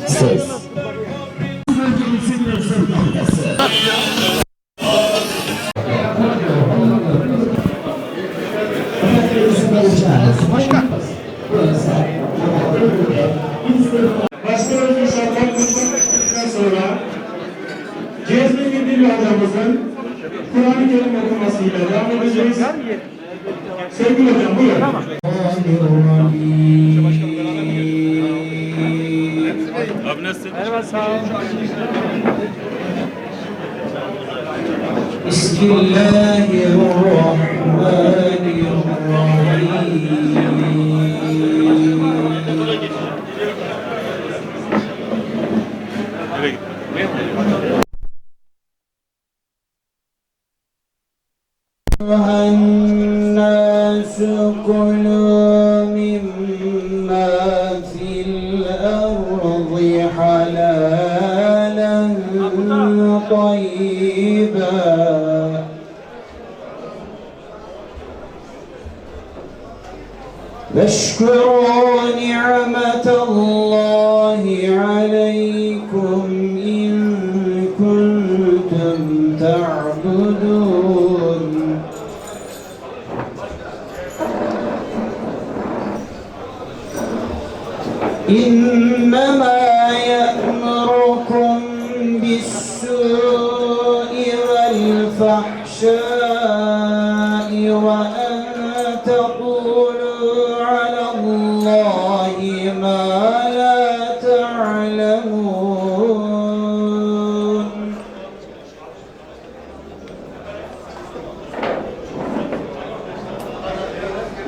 Jesus. واسقنا مما في الأرض حلالا طيبا. نَشْكُرُ نعمة الله عليكم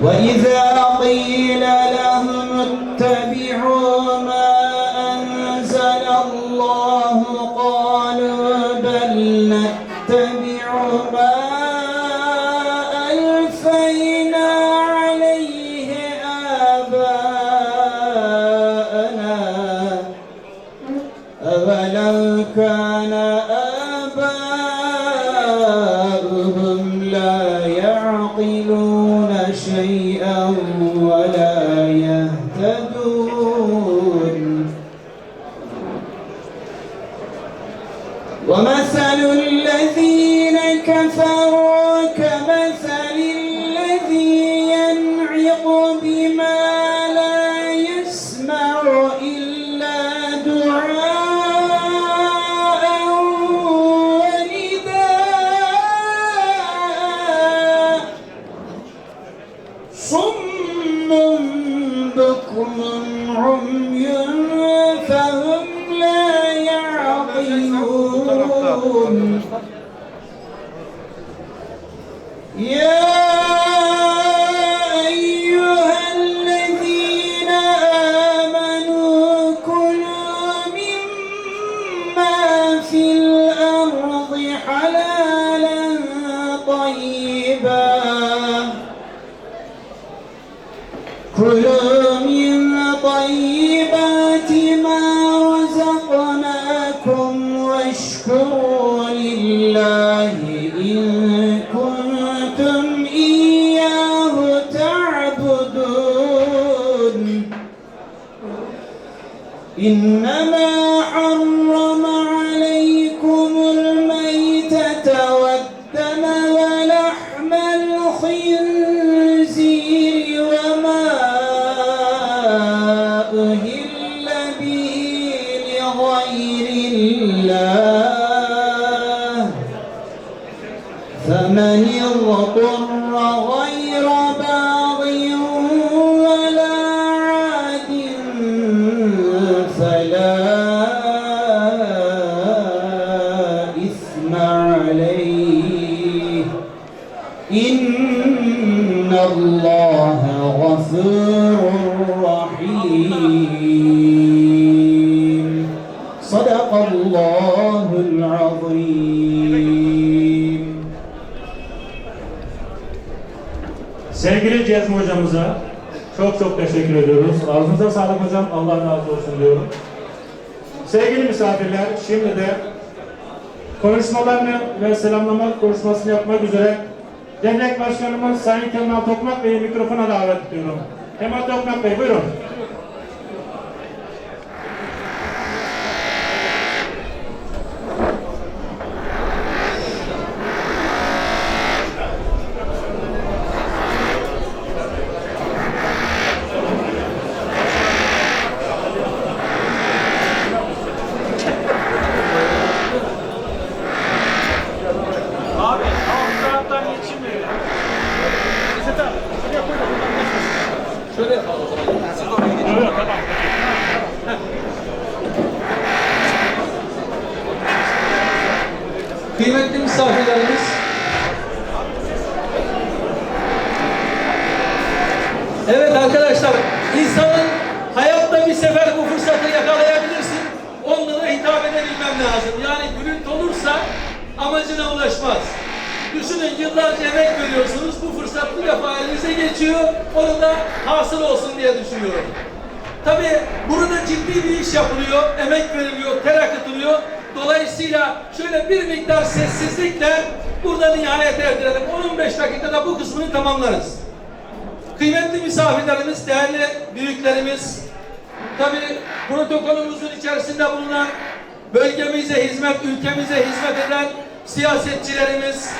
وإذا قيل لهم اتبعوا ما إنما حرم Sevgili Cezmi hocamıza çok çok teşekkür ediyoruz. Ağzınıza sağlık hocam. Allah razı olsun diyorum. Sevgili misafirler, şimdi de konuşmalarını ve selamlama konuşmasını yapmak üzere Dernek Başkanımız Sayın Kemal Tokmak Bey'i mikrofona davet ediyorum. Kemal Tokmak Bey buyurun. Kıymetli misafirlerimiz, Evet arkadaşlar, insanın hayatta bir sefer bu fırsatı yakalayabilirsin, onlara hitap edebilmem lazım. Yani gürültü olursa amacına ulaşmaz. Düşünün yıllarca emek veriyorsunuz, bu fırsat bir defa elinize geçiyor, onu da hasıl olsun diye düşünüyorum. Tabii burada ciddi bir iş yapılıyor, emek veriliyor, ter akıtılıyor. Dolayısıyla şöyle bir miktar sessizlikle burada nihayet erdirelim. 15 dakikada bu kısmını tamamlarız. Kıymetli misafirlerimiz, değerli büyüklerimiz, tabii protokolümüzün içerisinde bulunan bölgemize hizmet, ülkemize hizmet eden siyasetçilerimiz,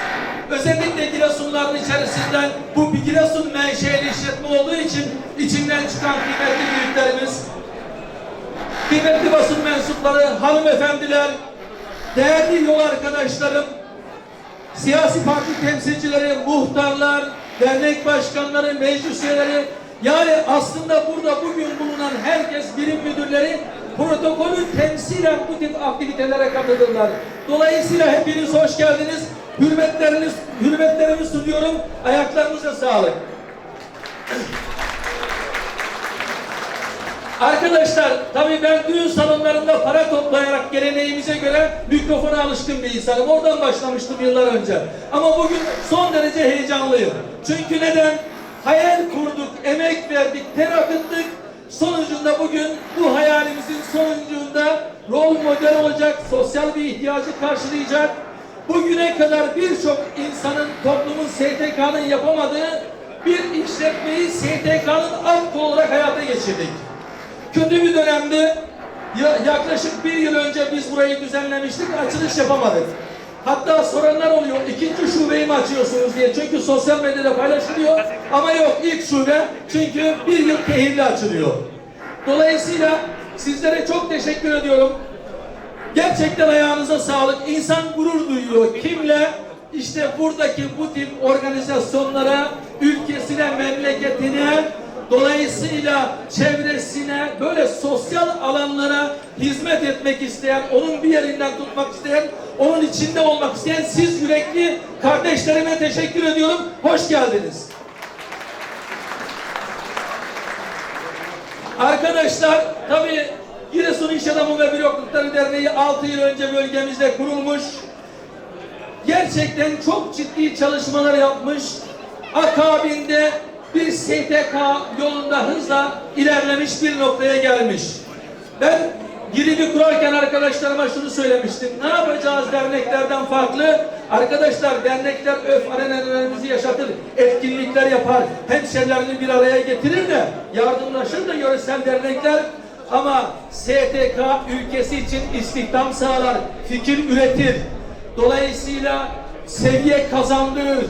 özellikle Giresunların içerisinden bu bir Giresun menşeli işletme olduğu için içinden çıkan kıymetli büyüklerimiz, kıymetli basın mensupları, hanımefendiler, değerli yol arkadaşlarım, siyasi parti temsilcileri, muhtarlar, dernek başkanları, meclis üyeleri, yani aslında burada bugün bulunan herkes birim müdürleri protokolü temsilen bu tip aktivitelere katılırlar. Dolayısıyla hepiniz hoş geldiniz. Hürmetleriniz, hürmetlerimi sunuyorum. Ayaklarınıza sağlık. Arkadaşlar tabii ben düğün salonlarında para toplayarak geleneğimize göre mikrofona alışkın bir insanım. Oradan başlamıştım yıllar önce. Ama bugün son derece heyecanlıyım. Çünkü neden? Hayal kurduk, emek verdik, ter akıttık. Sonucunda bugün bu hayalimizin sonucunda rol model olacak, sosyal bir ihtiyacı karşılayacak. Bugüne kadar birçok insanın, toplumun, STK'nın yapamadığı bir işletmeyi STK'nın alt olarak hayata geçirdik. Kötü bir dönemde ya- yaklaşık bir yıl önce biz burayı düzenlemiştik, açılış yapamadık. Hatta soranlar oluyor, ikinci şubeyi mi açıyorsunuz diye. Çünkü sosyal medyada paylaşılıyor. Ama yok ilk şube çünkü bir yıl tehirli açılıyor. Dolayısıyla sizlere çok teşekkür ediyorum. Gerçekten ayağınıza sağlık. İnsan gurur duyuyor. Kimle? İşte buradaki bu tip organizasyonlara, ülkesine, memleketine, dolayısıyla çevresine, böyle sosyal alanlara hizmet etmek isteyen, onun bir yerinden tutmak isteyen, onun içinde olmak isteyen siz yürekli kardeşlerime teşekkür ediyorum. Hoş geldiniz. Arkadaşlar tabii Giresun İş Adamı ve Bürokratları Derneği 6 yıl önce bölgemizde kurulmuş. Gerçekten çok ciddi çalışmalar yapmış. Akabinde bir STK yolunda hızla ilerlemiş bir noktaya gelmiş. Ben girimi kurarken arkadaşlarıma şunu söylemiştim. Ne yapacağız derneklerden farklı? Arkadaşlar dernekler öf arenalarımızı yaşatır, etkinlikler yapar, hemşerilerini bir araya getirir de yardımlaşır da yöresel dernekler ama STK ülkesi için istihdam sağlar, fikir üretir. Dolayısıyla seviye kazandırır.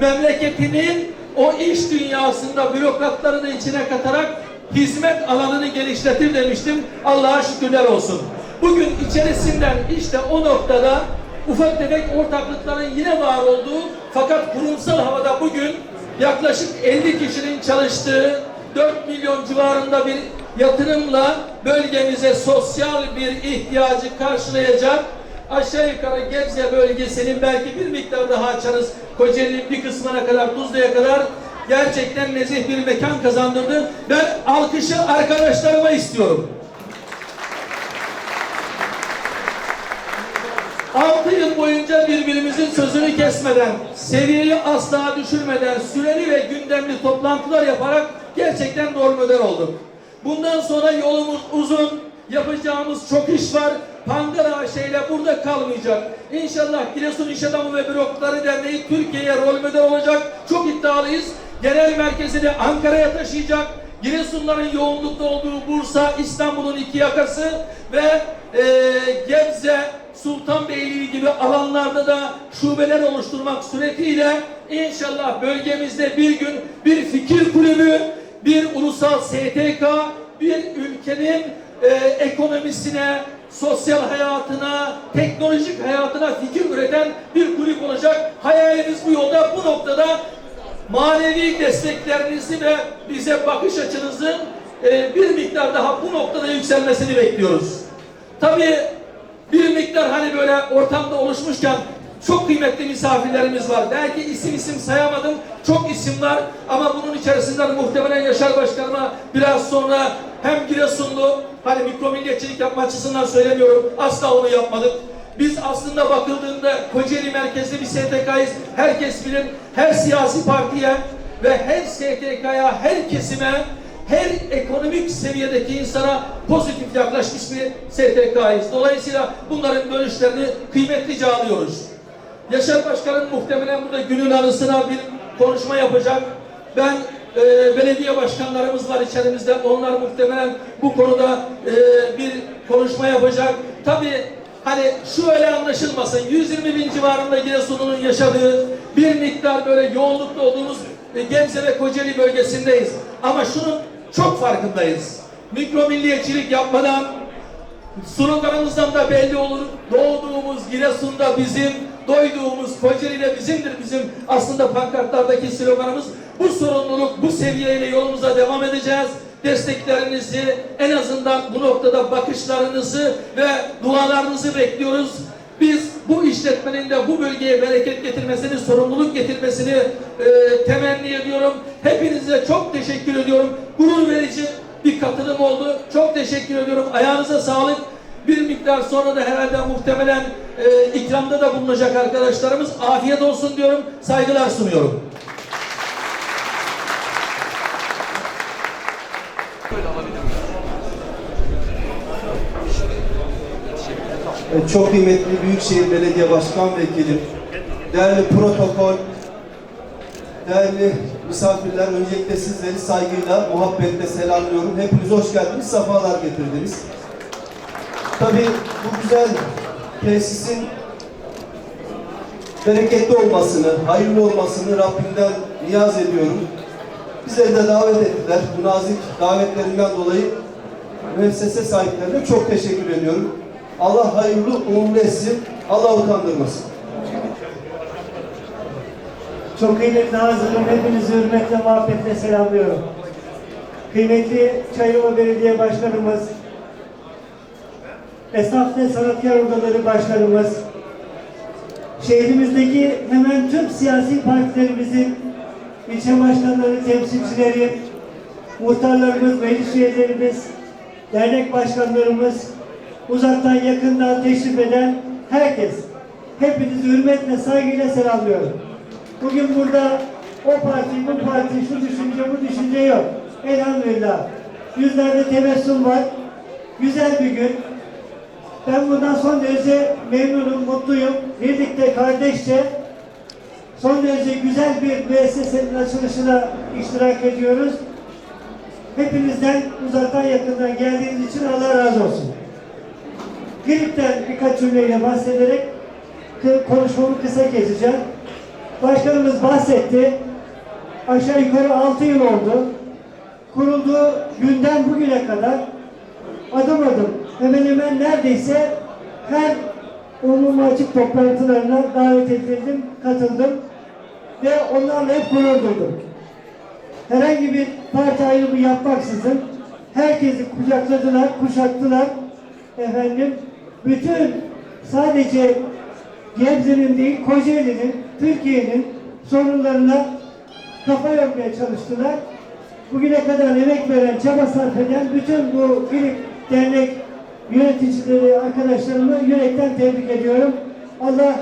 Memleketinin o iş dünyasında bürokratları da içine katarak hizmet alanını geliştirtir demiştim. Allah'a şükürler olsun. Bugün içerisinden işte o noktada ufak tefek ortaklıkların yine var olduğu fakat kurumsal havada bugün yaklaşık 50 kişinin çalıştığı 4 milyon civarında bir yatırımla bölgemize sosyal bir ihtiyacı karşılayacak aşağı yukarı Gebze bölgesinin belki bir miktar daha açarız. Kocaeli'nin bir kısmına kadar, Tuzla'ya kadar gerçekten nezih bir mekan kazandırdı. Ben alkışı arkadaşlarıma istiyorum. Altı yıl boyunca birbirimizin sözünü kesmeden, seviyeyi asla düşürmeden, süreli ve gündemli toplantılar yaparak gerçekten rol model olduk. Bundan sonra yolumuz uzun, yapacağımız çok iş var. Pangara şeyle burada kalmayacak. İnşallah Giresun İş Adamı ve Bürokratları Derneği Türkiye'ye rol model olacak. Çok iddialıyız. Genel merkezini Ankara'ya taşıyacak. Giresunların yoğunlukta olduğu Bursa, İstanbul'un iki yakası ve e, Gebze, Sultanbeyli gibi alanlarda da şubeler oluşturmak suretiyle inşallah bölgemizde bir gün bir fikir kulübü, bir ulusal STK, bir ülkenin e, ekonomisine, sosyal hayatına, teknolojik hayatına fikir üreten bir kulüp olacak. Hayalimiz bu yolda, bu noktada manevi desteklerinizi ve bize bakış açınızın e, bir miktar daha bu noktada yükselmesini bekliyoruz. Tabii bir miktar hani böyle ortamda oluşmuşken çok kıymetli misafirlerimiz var. Belki isim isim sayamadım. Çok isim var ama bunun içerisinde muhtemelen Yaşar Başkanıma biraz sonra hem Giresunlu, hani mikro milliyetçilik yapma açısından söylemiyorum, asla onu yapmadık. Biz aslında bakıldığında Kocaeli merkezli bir STK'yız. Herkes bilir, her siyasi partiye ve her STK'ya, her kesime, her ekonomik seviyedeki insana pozitif yaklaşmış bir STK'yız. Dolayısıyla bunların dönüşlerini kıymetlice alıyoruz. Yaşar Başkan'ın muhtemelen burada günün anısına bir konuşma yapacak. Ben e, belediye başkanlarımız var içerimizde. Onlar muhtemelen bu konuda e, bir konuşma yapacak. Tabii hani şu öyle anlaşılmasın. 120 bin civarında Giresun'un yaşadığı bir miktar böyle yoğunlukta olduğumuz e, Gebze ve Kocaeli bölgesindeyiz. Ama şunun çok farkındayız. Mikro milliyetçilik yapmadan Sloganımızdan da belli olur. Doğduğumuz Giresun'da bizim, doyduğumuz Kocaeli'de bizimdir bizim aslında pankartlardaki sloganımız. Bu sorumluluk, bu seviyeyle yolumuza devam edeceğiz. Desteklerinizi, en azından bu noktada bakışlarınızı ve dualarınızı bekliyoruz. Biz bu işletmenin de bu bölgeye bereket getirmesini, sorumluluk getirmesini e, temenni ediyorum. Hepinize çok teşekkür ediyorum. Gurur verici bir katılım oldu. Çok teşekkür ediyorum. Ayağınıza sağlık. Bir miktar sonra da herhalde muhtemelen e, ikramda da bulunacak arkadaşlarımız. Afiyet olsun diyorum. Saygılar sunuyorum. Evet, Çok kıymetli Büyükşehir Belediye Başkan Vekilim, değerli protokol, değerli misafirler, öncelikle sizleri saygıyla, muhabbetle selamlıyorum. Hepiniz hoş geldiniz, sefalar getirdiniz. Tabii bu güzel tesisin bereketli olmasını, hayırlı olmasını Rabbimden niyaz ediyorum. Bizleri de davet ettiler. Bu nazik davetlerinden dolayı müessese sahiplerine çok teşekkür ediyorum. Allah hayırlı uğurlu etsin. Allah utandırmasın. Çok kıymetli hazırım, hepinizi hürmetle, muhabbetle selamlıyorum. Kıymetli Çayova Belediye Başkanımız, Esnaf ve Sanatkar Odaları Başkanımız, şehrimizdeki hemen tüm siyasi partilerimizin ilçe başkanları, temsilcileri, muhtarlarımız, meclis üyelerimiz, dernek başkanlarımız, uzaktan yakından teşrif eden herkes, hepinizi hürmetle, saygıyla selamlıyorum. Bugün burada o parti, bu parti, şu düşünce, bu düşünce yok. Elhamdülillah. Yüzlerde tebessüm var. Güzel bir gün. Ben bundan son derece memnunum, mutluyum. Birlikte, kardeşçe son derece güzel bir müessesenin açılışına iştirak ediyoruz. Hepinizden uzaktan yakından geldiğiniz için Allah razı olsun. Gripten birkaç cümleyle bahsederek konuşmamı kısa keseceğim. Başkanımız bahsetti. Aşağı yukarı 6 yıl oldu. Kurulduğu günden bugüne kadar adım adım hemen hemen neredeyse her umumi açık toplantılarına davet edildim, katıldım ve onlarla hep gurur duydum. Herhangi bir parti ayrımı yapmaksızın herkesi kucakladılar, kuşattılar. Efendim, bütün sadece Gebze'nin değil, Kocaeli'nin, Türkiye'nin sorunlarına kafa yormaya çalıştılar. Bugüne kadar emek veren, çaba sarf eden bütün bu Filip Dernek yöneticileri, arkadaşlarımı yürekten tebrik ediyorum. Allah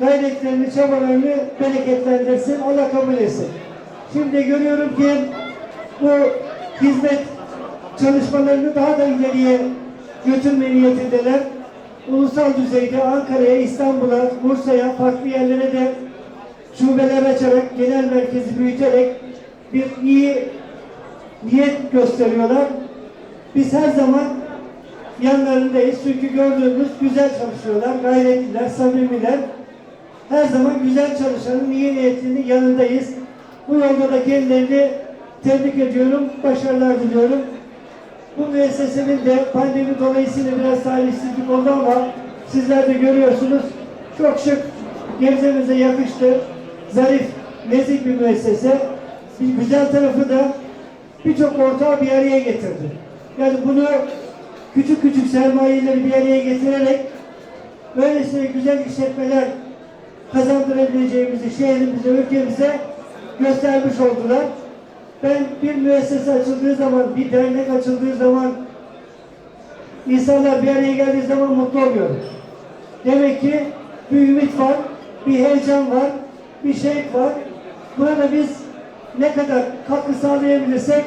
gayretlerini, çabalarını bereketlendirsin, Allah kabul etsin. Şimdi görüyorum ki bu hizmet çalışmalarını daha da ileriye götürme niyetindeler. Ulusal düzeyde Ankara'ya, İstanbul'a, Bursa'ya, farklı yerlere de şubeler açarak, genel merkezi büyüterek bir iyi niyet gösteriyorlar. Biz her zaman yanlarındayız. Çünkü gördüğümüz güzel çalışıyorlar, gayretliler, samimiler. Her zaman güzel çalışanın iyi niyetinin yanındayız. Bu yolda da kendilerini tebrik ediyorum, başarılar diliyorum. Bu müessesenin de pandemi dolayısıyla biraz talihsizlik oldu ama sizler de görüyorsunuz. Çok şık, Gebze'mize yakıştı. Zarif, nezih bir müessese. Bir güzel tarafı da birçok ortağı bir araya getirdi. Yani bunu küçük küçük sermayeleri bir araya getirerek böylesine güzel işletmeler kazandırabileceğimizi şehrimize, ülkemize göstermiş oldular. Ben bir müessese açıldığı zaman, bir dernek açıldığı zaman insanlar bir araya geldiği zaman mutlu oluyor. Demek ki bir ümit var, bir heyecan var, bir şey var. Buna da biz ne kadar katkı sağlayabilirsek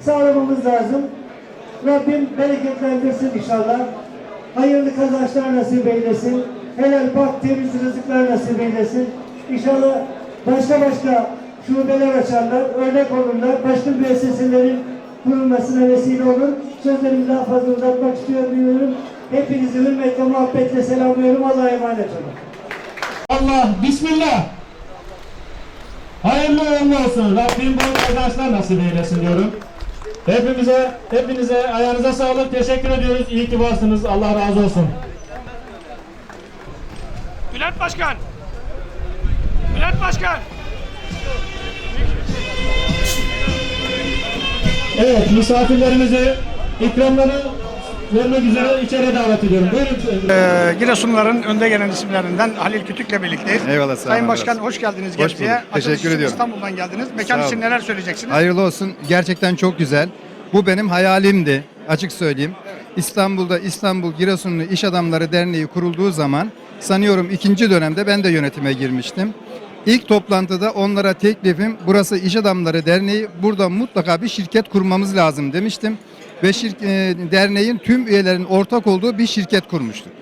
sağlamamız lazım. Rabbim bereketlendirsin inşallah. Hayırlı kazançlar nasip eylesin. Helal pak temiz rızıklar nasip eylesin. İnşallah başka başka şubeler açarlar, örnek olurlar. Başka müesseselerin kurulmasına vesile olur. Sözlerimi daha fazla uzatmak istiyorum. Hepinizi hürmetle, muhabbetle selamlıyorum. Allah'a emanet olun. Allah Bismillah. Hayırlı uğurlu olsun. Rabbim bol kazançlar nasip eylesin diyorum. Hepimize, hepinize ayağınıza sağlık. Teşekkür ediyoruz. İyi ki varsınız. Allah razı olsun. Bülent Başkan. Bülent Başkan. Evet, misafirlerimizi ikramları vermek üzere içeri davet ediyorum. Buyurun. Ee, Giresunların önde gelen isimlerinden Halil Kütük'le birlikteyiz. Eyvallah, sağ Sayın olun, Başkan biraz. hoş geldiniz Hoş Gebze'ye. bulduk, teşekkür Açılış için ediyorum. İstanbul'dan geldiniz. Mekan Sağ için olun. neler söyleyeceksiniz? Hayırlı olsun. Gerçekten çok güzel. Bu benim hayalimdi. Açık söyleyeyim. İstanbul'da İstanbul Giresunlu İş Adamları Derneği kurulduğu zaman sanıyorum ikinci dönemde ben de yönetime girmiştim. İlk toplantıda onlara teklifim burası İş Adamları Derneği burada mutlaka bir şirket kurmamız lazım demiştim. Ve şirk- e, derneğin tüm üyelerin ortak olduğu bir şirket kurmuştuk.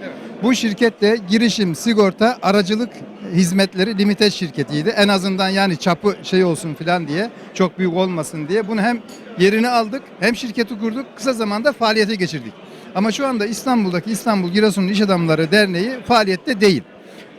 Bu şirket de girişim, sigorta, aracılık hizmetleri limited şirketiydi. En azından yani çapı şey olsun filan diye çok büyük olmasın diye bunu hem yerini aldık hem şirketi kurduk kısa zamanda faaliyete geçirdik. Ama şu anda İstanbul'daki İstanbul Giresunlu İş Adamları Derneği faaliyette değil.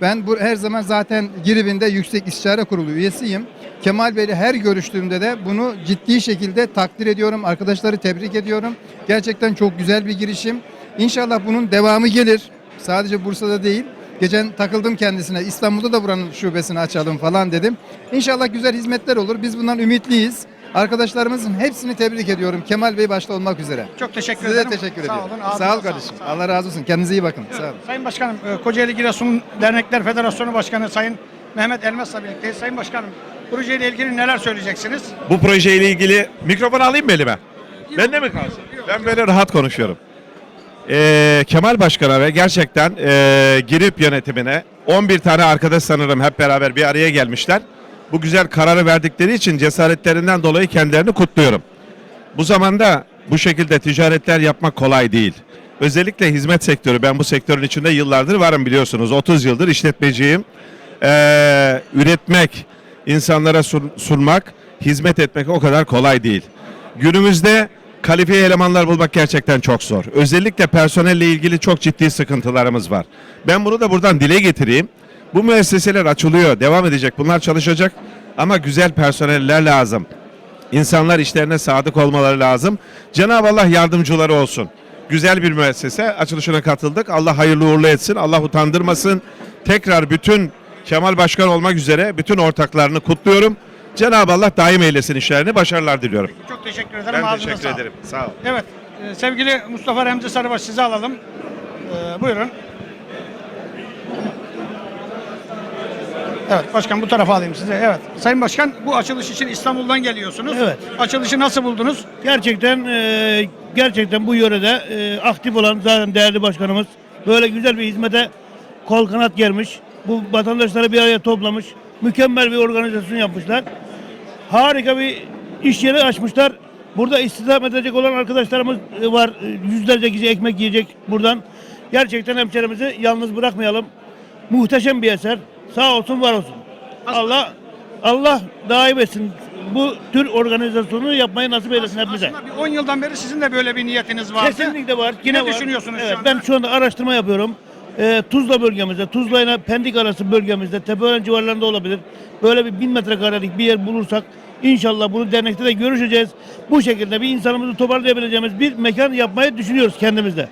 Ben bu her zaman zaten Giribin'de Yüksek İstişare Kurulu üyesiyim. Kemal Bey'le her görüştüğümde de bunu ciddi şekilde takdir ediyorum. Arkadaşları tebrik ediyorum. Gerçekten çok güzel bir girişim. İnşallah bunun devamı gelir. Sadece Bursa'da değil. Geçen takıldım kendisine. İstanbul'da da buranın şubesini açalım falan dedim. İnşallah güzel hizmetler olur. Biz bundan ümitliyiz. Arkadaşlarımızın hepsini tebrik ediyorum. Kemal Bey başta olmak üzere. Çok teşekkür Size de ederim. teşekkür Sağ ediyorum. olun. Sağ ol kardeşim. Sağ olun. Allah razı olsun. Kendinize iyi bakın. Sağ olun. Sayın Başkanım, e, Kocaeli Giresun Dernekler Federasyonu Başkanı Sayın Mehmet Elmas'la birlikteyiz. Sayın Başkanım, projeyle ilgili neler söyleyeceksiniz? Bu projeyle ilgili mikrofonu alayım mı elime? Bende mi kalsın? Ben böyle rahat konuşuyorum. Ee, Kemal Başkan'a ve gerçekten ee, girip yönetimine 11 tane arkadaş sanırım hep beraber bir araya gelmişler. Bu güzel kararı verdikleri için cesaretlerinden dolayı kendilerini kutluyorum. Bu zamanda bu şekilde ticaretler yapmak kolay değil. Özellikle hizmet sektörü. Ben bu sektörün içinde yıllardır varım biliyorsunuz. 30 yıldır işletmeciyim. Ee, üretmek, insanlara sun- sunmak, hizmet etmek o kadar kolay değil. Günümüzde kalifiye elemanlar bulmak gerçekten çok zor. Özellikle personelle ilgili çok ciddi sıkıntılarımız var. Ben bunu da buradan dile getireyim. Bu müesseseler açılıyor, devam edecek. Bunlar çalışacak ama güzel personeller lazım. İnsanlar işlerine sadık olmaları lazım. Cenab-ı Allah yardımcıları olsun. Güzel bir müessese. Açılışına katıldık. Allah hayırlı uğurlu etsin. Allah utandırmasın. Tekrar bütün Kemal Başkan olmak üzere bütün ortaklarını kutluyorum. Cenab-ı Allah daim eylesin işlerini. Başarılar diliyorum. Çok teşekkür ederim. Ben Ağzınıza teşekkür sağlık. ederim. Sağ ol. Evet, e, sevgili Mustafa Remzi Sarıbaş sizi alalım. E, buyurun. Evet başkan bu tarafa alayım size. Evet. Sayın Başkan bu açılış için İstanbul'dan geliyorsunuz. Evet. Açılışı nasıl buldunuz? Gerçekten e, gerçekten bu yörede e, aktif olan zaten değerli başkanımız böyle güzel bir hizmete kol kanat germiş. Bu vatandaşları bir araya toplamış. Mükemmel bir organizasyon yapmışlar. Harika bir iş yeri açmışlar. Burada istihdam edecek olan arkadaşlarımız e, var. E, Yüzlerce kişi ekmek yiyecek buradan. Gerçekten hemşerimizi yalnız bırakmayalım. Muhteşem bir eser. Sağ olsun var olsun. Allah Allah daim etsin. Bu tür organizasyonu yapmayı nasip eylesin hepimize. Aslında bir 10 yıldan beri sizin de böyle bir niyetiniz vardı. Kesinlikle var. Yine ne var. düşünüyorsunuz evet, şu anda? Ben şu anda araştırma yapıyorum. Ee, Tuzla bölgemizde, Tuzla ile Pendik arası bölgemizde, Tepeören civarlarında olabilir. Böyle bir bin metrekarelik bir yer bulursak inşallah bunu dernekte de görüşeceğiz. Bu şekilde bir insanımızı toparlayabileceğimiz bir mekan yapmayı düşünüyoruz kendimizde.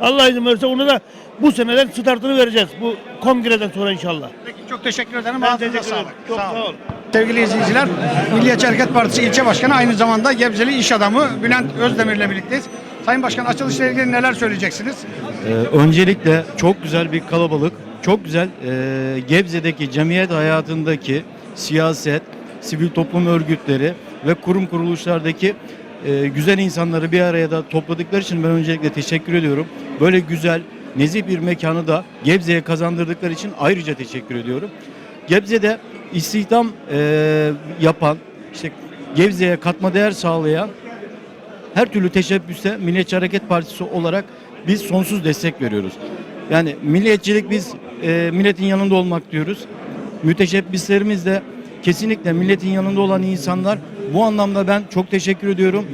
Allah izin verirse onu da bu seneden startını vereceğiz. Bu kongreden sonra inşallah. Peki, çok teşekkür ederim. Ben Ağzınıza teşekkür ederim. sağlık. Çok Sağ sağ olun. Sevgili izleyiciler, Milliyetçi Hareket Partisi ilçe başkanı aynı zamanda Gebzeli iş adamı Bülent Özdemir'le birlikteyiz. Sayın Başkan açılışla ilgili neler söyleyeceksiniz? Ee, öncelikle çok güzel bir kalabalık, çok güzel e, Gebze'deki cemiyet hayatındaki siyaset, sivil toplum örgütleri ve kurum kuruluşlardaki e, güzel insanları bir araya da topladıkları için ben öncelikle teşekkür ediyorum. Böyle güzel, nezih bir mekanı da Gebze'ye kazandırdıkları için ayrıca teşekkür ediyorum. Gebze'de istihdam e, yapan, işte Gebze'ye katma değer sağlayan her türlü teşebbüse Milliyetçi Hareket Partisi olarak biz sonsuz destek veriyoruz. Yani milliyetçilik biz e, milletin yanında olmak diyoruz. Müteşebbislerimiz de kesinlikle milletin yanında olan insanlar. Bu anlamda ben çok teşekkür ediyorum.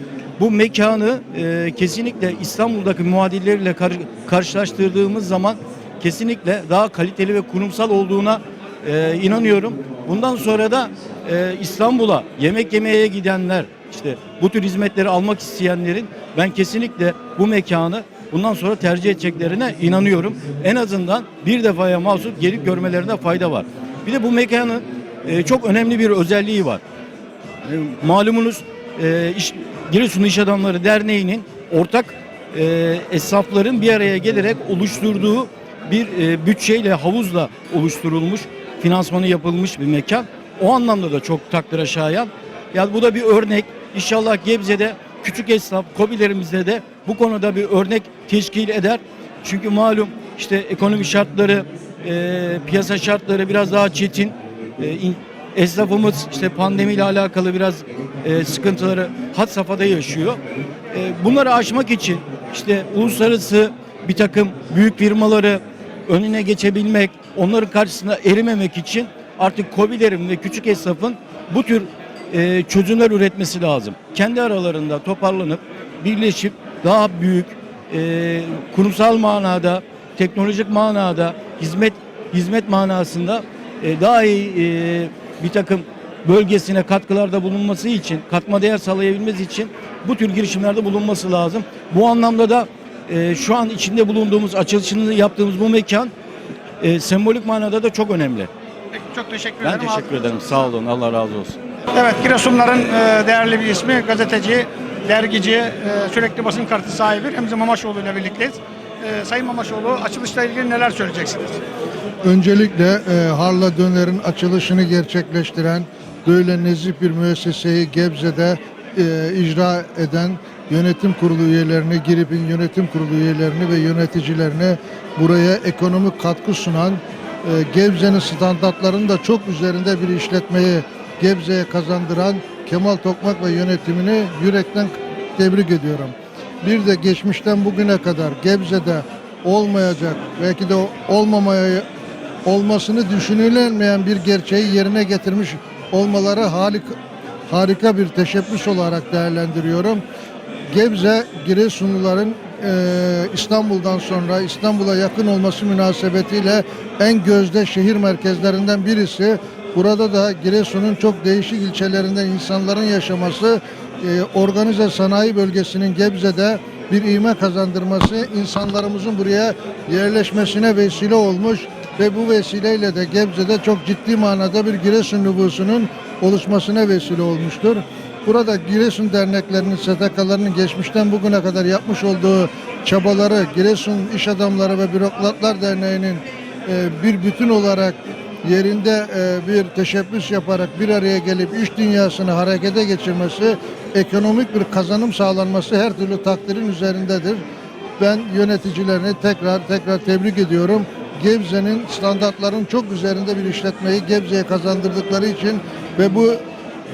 Bu mekanı e, kesinlikle İstanbul'daki muadilleriyle kar- karşılaştırdığımız zaman kesinlikle daha kaliteli ve kurumsal olduğuna e, inanıyorum. Bundan sonra da e, İstanbul'a yemek yemeye gidenler, işte bu tür hizmetleri almak isteyenlerin ben kesinlikle bu mekanı bundan sonra tercih edeceklerine inanıyorum. En azından bir defaya mahsus gelip görmelerine fayda var. Bir de bu mekanın e, çok önemli bir özelliği var. E, malumunuz e, iş, Giresun İş Adamları Derneği'nin ortak e, esnafların bir araya gelerek oluşturduğu bir e, bütçeyle havuzla oluşturulmuş, finansmanı yapılmış bir mekan. O anlamda da çok takdire şayan. Yani bu da bir örnek. İnşallah Gebze'de küçük esnaf, kobilerimizde de bu konuda bir örnek teşkil eder. Çünkü malum işte ekonomi şartları, e, piyasa şartları biraz daha çetin. E, in- esnafımız işte pandemiyle alakalı biraz e, sıkıntıları had safhada yaşıyor. E, bunları aşmak için işte uluslararası bir takım büyük firmaları önüne geçebilmek, onların karşısında erimemek için artık KOBİ'lerin ve küçük esnafın bu tür e, çözümler üretmesi lazım. Kendi aralarında toparlanıp birleşip daha büyük e, kurumsal manada, teknolojik manada, hizmet hizmet manasında e, daha iyi e, bir takım bölgesine katkılarda bulunması için, katma değer sağlayabilmesi için bu tür girişimlerde bulunması lazım. Bu anlamda da e, şu an içinde bulunduğumuz, açılışını yaptığımız bu mekan e, sembolik manada da çok önemli. Peki, çok teşekkür Ben ederim. teşekkür ederim. Sağ olun. Allah razı olsun. Evet, Giresunların e, değerli bir ismi, gazeteci, dergici, e, sürekli basın kartı sahibi Remzi Mamaşoğlu ile birlikteyiz. E, Sayın Mamaşoğlu, açılışla ilgili neler söyleyeceksiniz? Öncelikle e, Harla Döner'in açılışını gerçekleştiren böyle nezih bir müesseseyi Gebze'de e, icra eden yönetim kurulu üyelerini, GİRİP'in yönetim kurulu üyelerini ve yöneticilerini buraya ekonomik katkı sunan Gebze'nin standartlarının da çok üzerinde bir işletmeyi Gebze'ye kazandıran Kemal Tokmak ve yönetimini yürekten tebrik ediyorum. Bir de geçmişten bugüne kadar Gebze'de olmayacak, belki de olmamaya olmasını düşünülemeyen bir gerçeği yerine getirmiş olmaları harika, harika bir teşebbüs olarak değerlendiriyorum. Gebze, Giresunluların eee, İstanbul'dan sonra İstanbul'a yakın olması münasebetiyle en gözde şehir merkezlerinden birisi. Burada da Giresun'un çok değişik ilçelerinden insanların yaşaması, eee, organize sanayi bölgesinin Gebze'de bir ivme kazandırması, insanlarımızın buraya yerleşmesine vesile olmuş ve bu vesileyle de Gebze'de çok ciddi manada bir Giresun nüfusunun oluşmasına vesile olmuştur. Burada Giresun derneklerinin, STK'larının geçmişten bugüne kadar yapmış olduğu çabaları Giresun İş Adamları ve Bürokratlar Derneği'nin e, bir bütün olarak yerinde e, bir teşebbüs yaparak bir araya gelip iş dünyasını harekete geçirmesi, ekonomik bir kazanım sağlanması her türlü takdirin üzerindedir. Ben yöneticilerini tekrar tekrar tebrik ediyorum. Gebze'nin standartların çok üzerinde bir işletmeyi Gebze'ye kazandırdıkları için ve bu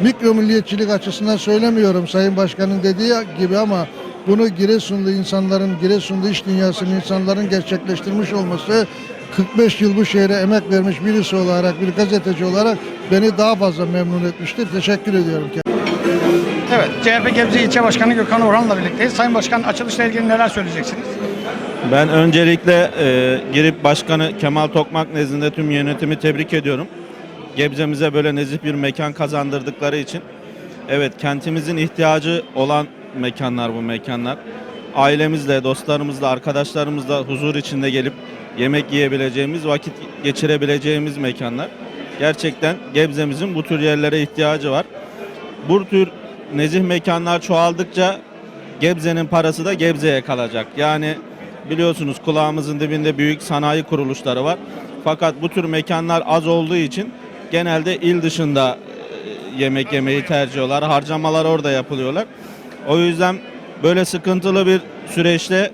mikro milliyetçilik açısından söylemiyorum Sayın Başkan'ın dediği gibi ama bunu Giresunlu insanların, Giresunlu iş dünyasının insanların gerçekleştirmiş olması 45 yıl bu şehre emek vermiş birisi olarak, bir gazeteci olarak beni daha fazla memnun etmiştir. Teşekkür ediyorum. Evet, CHP Gebze İlçe Başkanı Gökhan Orhan'la birlikteyiz. Sayın Başkan, açılışla ilgili neler söyleyeceksiniz? Ben öncelikle e, Girip Başkanı Kemal Tokmak nezdinde tüm yönetimi tebrik ediyorum. Gebze'mize böyle nezih bir mekan kazandırdıkları için. Evet kentimizin ihtiyacı olan mekanlar bu mekanlar. Ailemizle, dostlarımızla, arkadaşlarımızla huzur içinde gelip yemek yiyebileceğimiz, vakit geçirebileceğimiz mekanlar. Gerçekten Gebze'mizin bu tür yerlere ihtiyacı var. Bu tür nezih mekanlar çoğaldıkça Gebze'nin parası da Gebze'ye kalacak. Yani biliyorsunuz kulağımızın dibinde büyük sanayi kuruluşları var. Fakat bu tür mekanlar az olduğu için genelde il dışında e, yemek yemeyi tercih ediyorlar. Harcamalar orada yapılıyorlar. O yüzden böyle sıkıntılı bir süreçte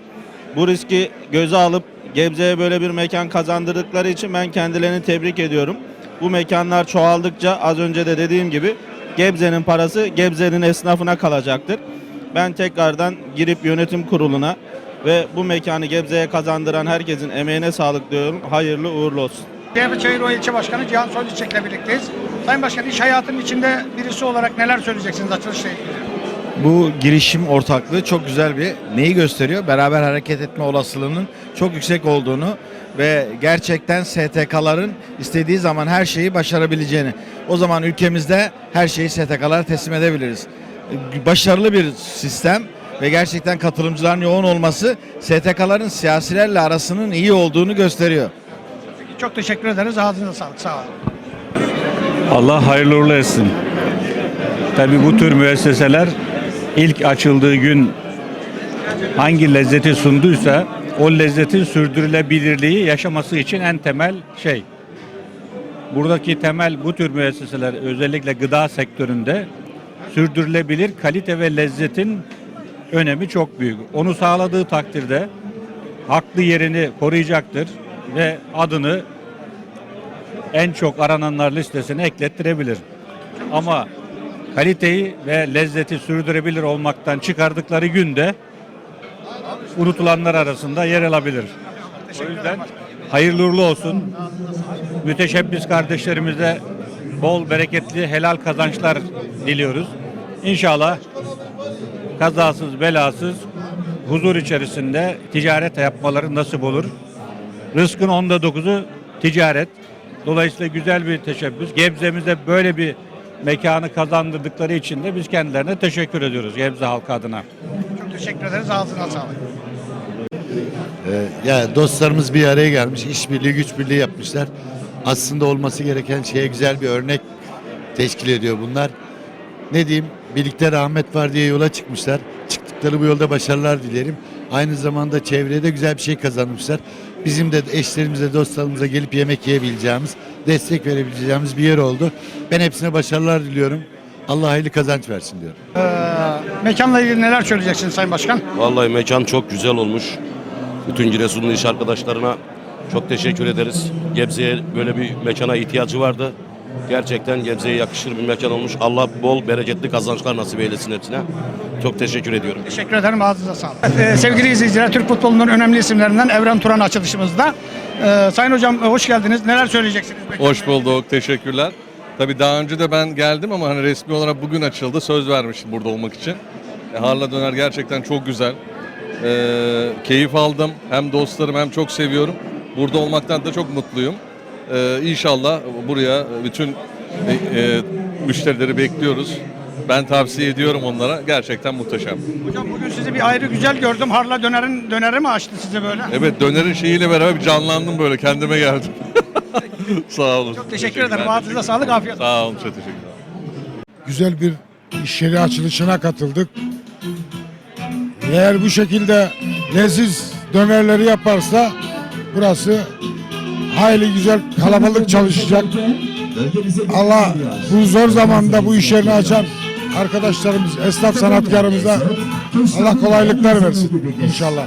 bu riski göze alıp Gebze'ye böyle bir mekan kazandırdıkları için ben kendilerini tebrik ediyorum. Bu mekanlar çoğaldıkça az önce de dediğim gibi Gebze'nin parası Gebze'nin esnafına kalacaktır. Ben tekrardan girip yönetim kuruluna ve bu mekanı Gebze'ye kazandıran herkesin emeğine sağlık diyorum. Hayırlı uğurlu olsun. Diyarbakır İlçe Başkanı Cihan Soyluçek'le birlikteyiz. Sayın Başkan iş hayatının içinde birisi olarak neler söyleyeceksiniz açılışla ilgili? Bu girişim ortaklığı çok güzel bir neyi gösteriyor? Beraber hareket etme olasılığının çok yüksek olduğunu ve gerçekten STK'ların istediği zaman her şeyi başarabileceğini. O zaman ülkemizde her şeyi STK'lara teslim edebiliriz. Başarılı bir sistem ve gerçekten katılımcıların yoğun olması STK'ların siyasilerle arasının iyi olduğunu gösteriyor. Çok teşekkür ederiz. Ağzınıza sağlık. Sağ olun. Allah hayırlı uğurlu etsin. Tabii bu tür müesseseler ilk açıldığı gün hangi lezzeti sunduysa o lezzetin sürdürülebilirliği yaşaması için en temel şey. Buradaki temel bu tür müesseseler özellikle gıda sektöründe sürdürülebilir kalite ve lezzetin önemi çok büyük. Onu sağladığı takdirde haklı yerini koruyacaktır ve adını en çok arananlar listesine eklettirebilir. Ama kaliteyi ve lezzeti sürdürebilir olmaktan çıkardıkları günde unutulanlar arasında yer alabilir. O yüzden hayırlı uğurlu olsun. Müteşebbis kardeşlerimize bol bereketli helal kazançlar diliyoruz. İnşallah kazasız belasız huzur içerisinde ticaret yapmaları nasip olur. Rızkın onda dokuzu ticaret. Dolayısıyla güzel bir teşebbüs. Gebze'mize böyle bir mekanı kazandırdıkları için de biz kendilerine teşekkür ediyoruz Gebze halkı adına. Çok teşekkür ederiz. Ağzına sağlık. Ya dostlarımız bir araya gelmiş, işbirliği, güç birliği yapmışlar. Aslında olması gereken şeye güzel bir örnek teşkil ediyor bunlar. Ne diyeyim, birlikte rahmet var diye yola çıkmışlar. Çıktıkları bu yolda başarılar dilerim. Aynı zamanda çevrede güzel bir şey kazanmışlar. Bizim de eşlerimize, dostlarımıza gelip yemek yiyebileceğimiz, destek verebileceğimiz bir yer oldu. Ben hepsine başarılar diliyorum. Allah hayırlı kazanç versin diyorum. Ee, mekanla ilgili neler söyleyeceksiniz Sayın Başkan? Vallahi mekan çok güzel olmuş. Bütün Giresunlu iş arkadaşlarına çok teşekkür ederiz. Gebze'ye böyle bir mekana ihtiyacı vardı. Gerçekten Gebze'ye yakışır bir mekan olmuş. Allah bol bereketli kazançlar nasip eylesin hepsine. Çok teşekkür ediyorum. Teşekkür ederim. Ağzınıza sağlık. Ee, sevgili izleyiciler, Türk futbolunun önemli isimlerinden Evren Turan açılışımızda. Ee, Sayın Hocam hoş geldiniz. Neler söyleyeceksiniz? Hoş bulduk, teşekkürler. Tabii daha önce de ben geldim ama hani resmi olarak bugün açıldı. Söz vermiştim burada olmak için. E, Harla Döner gerçekten çok güzel. E, keyif aldım. Hem dostlarım hem çok seviyorum. Burada olmaktan da çok mutluyum. E, inşallah buraya bütün e, e, müşterileri bekliyoruz. Ben tavsiye ediyorum onlara. Gerçekten muhteşem. Hocam bugün sizi bir ayrı güzel gördüm. Harla Döner'in döneri mi açtı size böyle? Evet dönerin şeyiyle beraber bir canlandım böyle. Kendime geldim. Sağ olun. Çok teşekkür ederim. Ağzınıza sağlık. Afiyet olsun. Sağ olun. Çok teşekkürler. güzel bir iş yeri açılışına katıldık. Eğer bu şekilde leziz dönerleri yaparsa burası hayli güzel kalabalık çalışacak. Allah bu zor zamanda bu iş yerini açan arkadaşlarımız, esnaf sanatkarımıza Allah kolaylıklar versin inşallah.